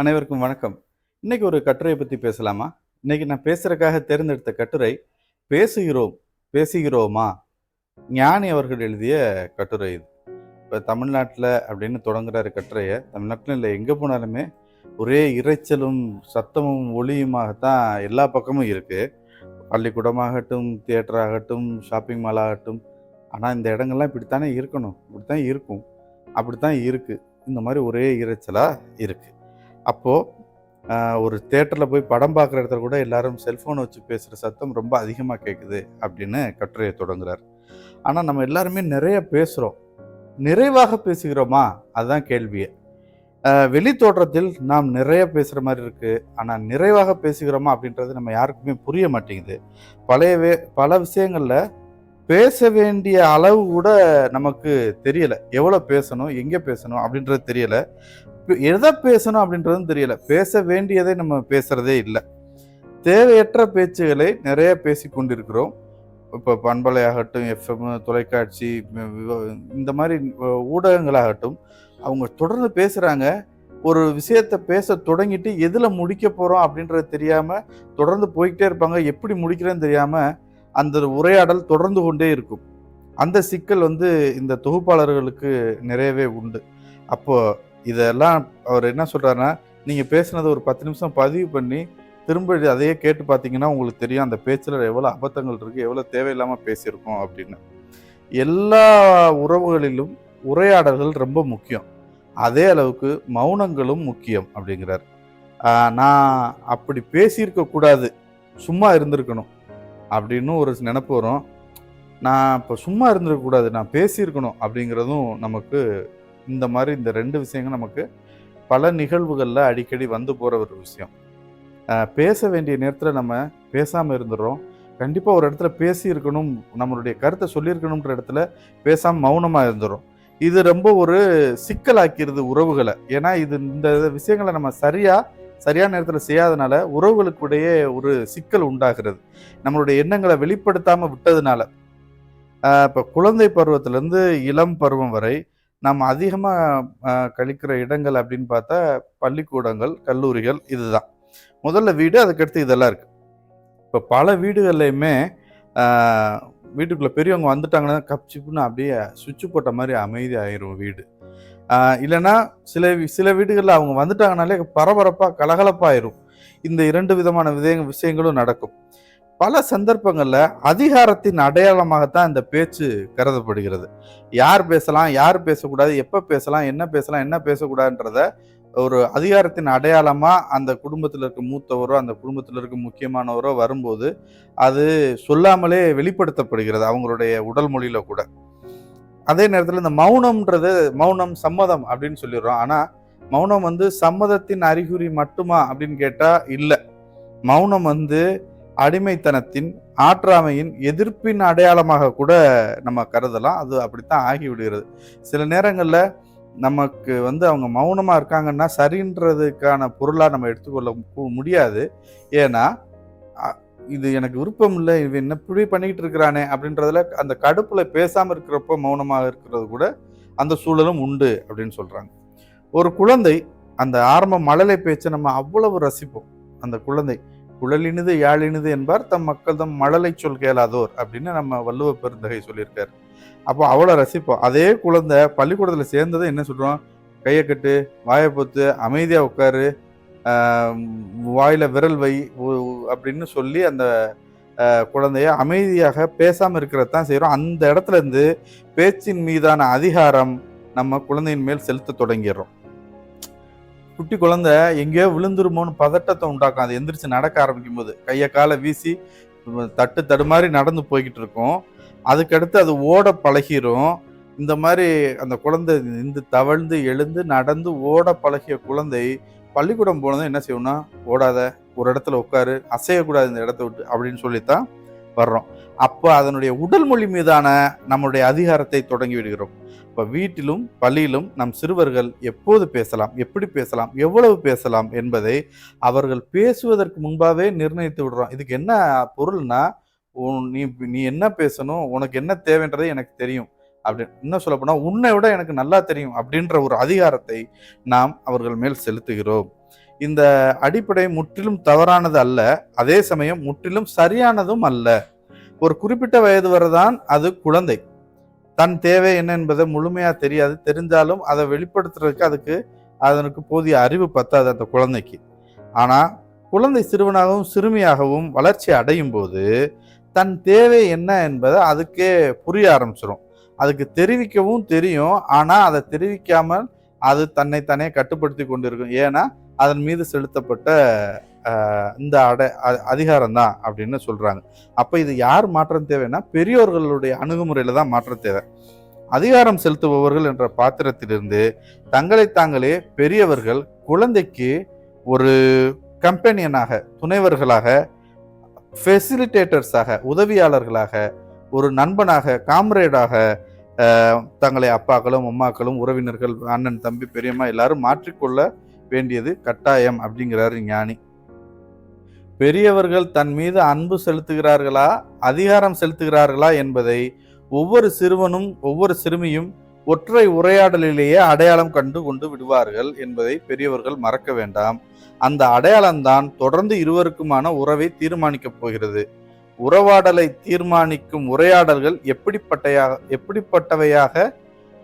அனைவருக்கும் வணக்கம். இன்னைக்கு ஒரு கட்டுரையை பற்றி பேசலாமா? இன்னைக்கு நான் பேசுறதுக்காக தேர்ந்தெடுத்த கட்டுரை பேசுகிறோம் பேசுகிறோமா? ஞானி அவர்கள் எழுதிய கட்டுரை இது. இப்போ தமிழ்நாட்டில் அப்படின்னு தொடங்குறாரு கட்டுரையை தமிழ்நாட்டில் இல்லை எங்கே போனாலுமே ஒரே இரைச்சலும் சத்தமும் ஒளியுமாகத்தான் எல்லா பக்கமும் இருக்குது பள்ளிக்கூடமாகட்டும் தியேட்டர் ஆகட்டும் ஷாப்பிங் மால் ஆகட்டும் ஆனால் இந்த இடங்கள்லாம் இப்படித்தானே இருக்கணும். இப்படித்தான் இருக்கும். அப்படித்தான் இருக்குது இந்த மாதிரி ஒரே இரைச்சலாக இருக்குது அப்போது ஒரு தேட்டரில் போய் படம் பார்க்குற இடத்துல கூட எல்லாரும் செல்ஃபோனை வச்சு பேசுகிற சத்தம் ரொம்ப அதிகமாக கேட்குது அப்படின்னு கட்டுரையை தொடங்குறார். ஆனால் நம்ம எல்லாருமே நிறைய பேசுகிறோம் நிறைவாக பேசுகிறோமா? அதுதான் கேள்வியே. வெளி தோற்றத்தில் நாம் நிறைய பேசுகிற மாதிரி இருக்குது ஆனால் நிறைவாக பேசுகிறோமா அப்படின்றது நம்ம யாருக்குமே புரிய மாட்டேங்குது. பழைய வே பல விஷயங்களில் பேச வேண்டிய அளவு கூட நமக்கு தெரியல. எவ்வளோ பேசணும் எங்கே பேசணும் அப்படின்றது தெரியல. எதை பேசணும் அப்படின்றதும் தெரியல. பேச வேண்டியதை நம்ம பேசுறதே இல்லை. தேவையற்ற பேச்சுகளை நிறைய பேசி கொண்டிருக்கிறோம். இப்போ பண்பலையாகட்டும் எஃப்எம் தொலைக்காட்சி இந்த மாதிரி ஊடகங்களாகட்டும் அவங்க தொடர்ந்து பேசுகிறாங்க ஒரு விஷயத்தை பேச தொடங்கிட்டு எதில் முடிக்க போகிறோம் அப்படின்றது தெரியாமல் தொடர்ந்து போய்கிட்டே இருப்பாங்க. எப்படி முடிக்கிறேன்னு தெரியாமல் அந்த உரையாடல் தொடர்ந்து கொண்டே இருக்கும். அந்த சிக்கல் வந்து இந்த தொகுப்பாளர்களுக்கு நிறையவே உண்டு. அப்போ இதெல்லாம் அவர் என்ன சொல்கிறாருன்னா நீங்கள் பேசுனதை ஒரு பத்து நிமிஷம் பதிவு பண்ணி திரும்ப அதையே கேட்டு பார்த்தீங்கன்னா உங்களுக்கு தெரியும் அந்த பேச்சில் எவ்வளோ அபத்தங்கள் இருக்குது எவ்வளோ தேவையில்லாமல் பேசியிருக்கோம் அப்படின்னு. எல்லா உறவுகளிலும் உரையாடல்கள் ரொம்ப முக்கியம். அதே அளவுக்கு மௌனங்களும் முக்கியம் அப்படிங்கிறார். நான் அப்படி பேசியிருக்க கூடாது. சும்மா இருந்திருக்கணும். அப்படின்னு ஒரு நினப்பு வரும். நான் இப்போ சும்மா இருந்துருக்கக்கூடாது நான் பேசியிருக்கணும் அப்படிங்கிறதும் நமக்கு இந்த மாதிரி இந்த ரெண்டு விஷயங்கள் நமக்கு பல நிகழ்வுகளில் அடிக்கடி வந்து போகிற ஒரு விஷயம். பேச வேண்டிய நேரத்தில் நம்ம பேசாமல் இருந்துடுறோம் கண்டிப்பாக ஒரு இடத்துல பேசியிருக்கணும் நம்மளுடைய கருத்தை சொல்லியிருக்கணுன்ற இடத்துல பேசாமல் மௌனமாக இருந்துடும் இது ரொம்ப ஒரு சிக்கலாக்கிடுது உறவுகளை. ஏன்னா இது இந்த விஷயங்களை நம்ம சரியாக சரியான நேரத்தில் செய்யாதனால உறவுகளுக்குடையே ஒரு சிக்கல் உண்டாகிறது. நம்மளுடைய எண்ணங்களை வெளிப்படுத்தாமல் விட்டதுனால. இப்போ குழந்தை பருவத்திலேருந்து இளம் பருவம் வரை நம்ம அதிகமாக கழிக்கிற இடங்கள் அப்படின்னு பார்த்தா பள்ளிக்கூடங்கள் கல்லூரிகள் இதுதான். முதல்ல வீடு அதுக்கடுத்து இதெல்லாம் இருக்குது இப்போ பல வீடுகள்லையுமே வீட்டுக்குள்ளே பெரியவங்க வந்துட்டாங்கன்னா கப்சிப்புன்னு அப்படியே சுவிட்ச் போட்ட மாதிரி அமைதி ஆயிரும் வீடு. இல்லைன்னா சில சில வீடுகளில் அவங்க வந்துட்டாங்கனாலே பரபரப்பாக கலகலப்பாயிரும். இந்த இரண்டு விதமான விதய விஷயங்களும் நடக்கும். பல சந்தர்ப்பங்களில் அதிகாரத்தின் அடையாளமாகத்தான் இந்த பேச்சு கருதப்படுகிறது. யார் பேசலாம் யார் பேசக்கூடாது எப்போ பேசலாம் என்ன பேசலாம் என்ன பேசக்கூடாதுன்றத ஒரு அதிகாரத்தின் அடையாளமாக அந்த குடும்பத்தில் இருக்க மூத்தவரோ அந்த குடும்பத்தில் இருக்க முக்கியமானவரோ வரும்போது அது சொல்லாமலே வெளிப்படுத்தப்படுகிறது அவங்களுடைய உடல் மொழியில் கூட. அதே நேரத்தில் இந்த மௌனம்ன்றது மௌனம் சம்மதம் அப்படின்னு சொல்லிடுறோம். ஆனால் மௌனம் வந்து சம்மதத்தின் அறிகுறி மட்டுமா அப்படின்னு கேட்டால் இல்லை. மௌனம் வந்து அடிமைத்தனத்தின் ஆற்றாமையின் எதிர்ப்பின் அடையாளமாக கூட நம்ம கருதலாம். அது அப்படித்தான் ஆகிவிடுகிறது. சில நேரங்களில் நமக்கு வந்து அவங்க மௌனமாக இருக்காங்கன்னா சரின்றதுக்கான பொருளாக நம்ம எடுத்துக்கொள்ள முடியாது. ஏன்னா இது எனக்கு விருப்பம் இல்லை இவன் என்ன இப்படி பண்ணிக்கிட்டு இருக்கிறானே அப்படின்றதுல அந்த கடுப்பில் பேசாமல் இருக்கிறப்ப மௌனமாக இருக்கிறது கூட அந்த சூழலும் உண்டு அப்படின்னு சொல்கிறாங்க ஒரு குழந்தை அந்த ஆரம்ப மழலை பேச்சை நம்ம அவ்வளவு ரசிப்போம். அந்த குழந்தை குழலினுது யாழினுது என்பார் தம் மக்கள் தம் மழலை சொல் கேளாதோர் அப்படின்னு நம்ம வள்ளுவ பெருந்தகை சொல்லியிருக்காரு. அப்போ அவ்வளோ ரசிப்போம். அதே குழந்தை பள்ளிக்கூடத்தில் சேர்ந்ததை என்ன சொல்கிறோம் கையை கட்டு வாயை பொத்து அமைதியாக உட்காரு வாயில் வாயில விரல் வை அப்படின்னு சொல்லி அந்த குழந்தைய அமைதியாக பேசாமல் இருக்கிறது தான் செய்கிறோம் அந்த இடத்துல இருந்து பேச்சின் மீதான அதிகாரம் நம்ம குழந்தையின் மேல் செலுத்த தொடங்கிடுறோம். குட்டி குழந்தை எங்கேயோ விழுந்துருமோன்னு பதட்டத்தை உண்டாக்கும். அது எந்திரிச்சு நடக்க ஆரம்பிக்கும் போது கையை காலை வீசி தட்டு தடுமாறி நடந்து போய்கிட்டு இருக்கும். அதுக்கடுத்து அது ஓட பழகிரும். இந்த மாதிரி அந்த குழந்தை இந்த தவழ்ந்து எழுந்து நடந்து ஓட பழகிய குழந்தை பள்ளிக்கூடம் போனதும் என்ன செய்யணும்னா ஓடாத. ஒரு இடத்துல உட்காரு அசையக்கூடாது இந்த இடத்த விட்டு அப்படின்னு சொல்லித்தான் வர்றோம். அப்போ அதனுடைய உடல் மொழி மீதான நம்முடைய அதிகாரத்தை தொடங்கி விடுகிறோம். இப்போ வீட்டிலும் பள்ளியிலும் நம் சிறுவர்கள் எப்போது பேசலாம் எப்படி பேசலாம் எவ்வளவு பேசலாம் என்பதை அவர்கள் பேசுவதற்கு முன்பாகவே நிர்ணயித்து விடுறோம். இதுக்கு என்ன பொருள்னா நீ நீ என்ன பேசணும் உனக்கு என்ன தேவைன்றது எனக்கு தெரியும். அப்படின்னு. இன்னும் சொல்ல போனால் உன்னை விட எனக்கு நல்லா தெரியும். அப்படின்ற ஒரு அதிகாரத்தை நாம் அவர்கள் மேல் செலுத்துகிறோம். இந்த அடிப்படை முற்றிலும் தவறானது அல்ல. அதே சமயம் முற்றிலும் சரியானதும் அல்ல. ஒரு குறிப்பிட்ட வயது வரதான் அது குழந்தை. தன் தேவை என்ன என்பதை முழுமையாக தெரியாது. தெரிஞ்சாலும் அதை வெளிப்படுத்துறதுக்கு அதுக்கு அதனுக்கு போதிய அறிவு பத்தாது அந்த குழந்தைக்கு. ஆனால் குழந்தை சிறுவனாகவும் சிறுமியாகவும் வளர்ச்சி அடையும் போது தன் தேவை என்ன என்பதை அதுக்கே புரிய ஆரம்பிச்சிடும் அதுக்கு தெரிவிக்கவும் தெரியும். ஆனால் அதை தெரிவிக்காமல் அது தன்னை தானே கட்டுப்படுத்தி கொண்டிருக்கும். ஏன்னா அதன் மீது செலுத்தப்பட்ட இந்த அடை அதிகாரம் தான் அப்படின்னு சொல்கிறாங்க அப்போ இது யார் மாற்றம் தேவைன்னா பெரியோர்களுடைய அணுகுமுறையில் தான் மாற்றம் தேவை. அதிகாரம் செலுத்துபவர்கள் என்ற பாத்திரத்திலிருந்து தங்களை தாங்களே பெரியவர்கள் குழந்தைக்கு ஒரு கம்பெனியனாக துணைவர்களாக ஃபெசிலிட்டேட்டர்ஸாக உதவியாளர்களாக ஒரு நண்பனாக காம்ரேடாக தங்களை அப்பாக்களும் அம்மாக்களும் உறவினர்கள் அண்ணன் தம்பி பெரியம்மா எல்லாரும் மாற்றிக்கொள்ள வேண்டியது கட்டாயம் அப்படிங்கிறாரு ஞானி. பெரியவர்கள் தன் மீது அன்பு செலுத்துகிறார்களா அதிகாரம் செலுத்துகிறார்களா என்பதை ஒவ்வொரு சிறுவனும் ஒவ்வொரு சிறுமியும் ஒற்றை உரையாடலிலேயே அடையாளம் கண்டு கொண்டு விடுவார்கள் என்பதை பெரியவர்கள் மறக்க வேண்டாம். அந்த அடையாளம்தான் தொடர்ந்து இருவருக்குமான உறவை தீர்மானிக்கப் போகிறது. உறவாடலை தீர்மானிக்கும் உரையாடல்கள் எப்படிப்பட்டையாக எப்படிப்பட்டவையாக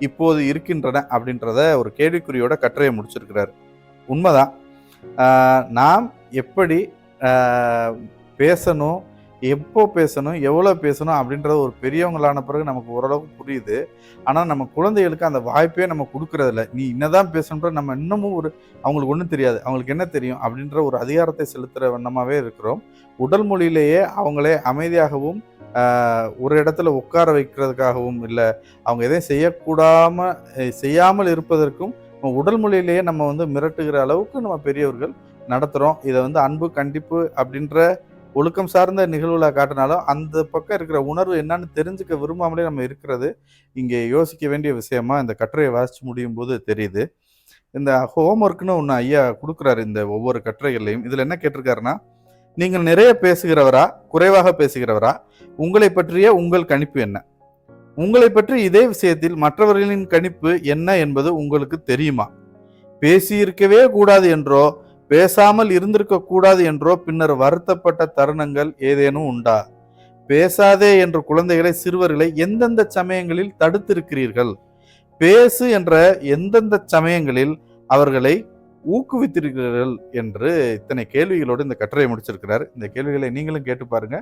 இப்போது இருக்கின்றன அப்படின்றத ஒரு கேள்விக்குறியோட கட்டுரையை முடிச்சிருக்கிறார். உண்மைதான். நாம் எப்படி பேசணும் எப்போ பேசணும் எவ்வளோ பேசணும் அப்படின்றது ஒரு பெரியவங்களான பிறகு நமக்கு ஓரளவுக்கு புரியுது. ஆனால் நம்ம குழந்தைகளுக்கு அந்த வாய்ப்பே நம்ம கொடுக்கறதில்ல. நீ என்னதான் பேசணுன்ற நம்ம இன்னமும் ஒரு அவங்களுக்கு ஒன்றும் தெரியாது. அவங்களுக்கு என்ன தெரியும் அப்படின்ற ஒரு அதிகாரத்தை செலுத்துகிற வண்ணமாகவே இருக்கிறோம். உடல் மொழியிலேயே அவங்களே அமைதியாகவும் ஒரு இடத்துல உட்கார வைக்கிறதுக்காகவும் இல்லை. அவங்க எதையும் செய்யக்கூடாமல் செய்யாமல் இருப்பதற்கும் நம்ம உடல் மொழியிலேயே நம்ம வந்து மிரட்டுகிற அளவுக்கு நம்ம பெரியவர்கள் நடத்துகிறோம் இதை வந்து அன்பு கண்டிப்பு அப்படின்ற ஒழுக்கம் சார்ந்த நிகழ்வுகளை காட்டினாலும் அந்த பக்கம் இருக்கிற உணர்வு என்னன்னு தெரிஞ்சுக்க விரும்பாமலே நம்ம இருக்கிறது. இங்கே யோசிக்க வேண்டிய விஷயமா இந்த கட்டுரையை வாசிச்சு முடியும் போது தெரியுது. இந்த ஹோம்ஒர்க்னு ஒன்று ஐயா கொடுக்குறாரு இந்த ஒவ்வொரு கட்டுரைகள்லையும். இதில் என்ன கேட்டிருக்காருன்னா நீங்கள் நிறைய பேசுகிறவரா குறைவாக பேசுகிறவரா உங்களை பற்றிய உங்கள் கணிப்பு என்ன? உங்களை பற்றி இதே விஷயத்தில் மற்றவர்களின் கணிப்பு என்ன என்பது உங்களுக்கு தெரியுமா? பேசியிருக்கவே கூடாது என்றோ பேசாமல் இருந்திருக்க கூடாது என்றோ பின்னர் வருத்தப்பட்ட தருணங்கள் ஏதேனும் உண்டா? பேசாதே என்ற குழந்தைகளை சிறுவர்களை எந்தெந்த சமயங்களில் தடுத்திருக்கிறீர்கள்? பேசு என்ற எந்தெந்த சமயங்களில் அவர்களை ஊக்குவித்திருக்கிறீர்கள்? என்று இத்தனை கேள்விகளோடு இந்த கட்டுரையை முடிச்சிருக்கிறார். இந்த கேள்விகளை நீங்களும் கேட்டு பாருங்க.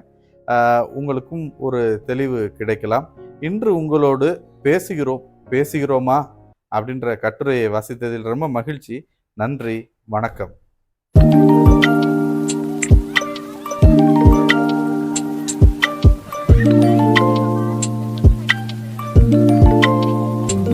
உங்களுக்கும் ஒரு தெளிவு கிடைக்கலாம். இன்று உங்களோடு பேசுகிறோம் பேசுகிறோமா? அப்படின்ற கட்டுரையை வாசித்ததில் ரொம்ப மகிழ்ச்சி. நன்றி வணக்கம்.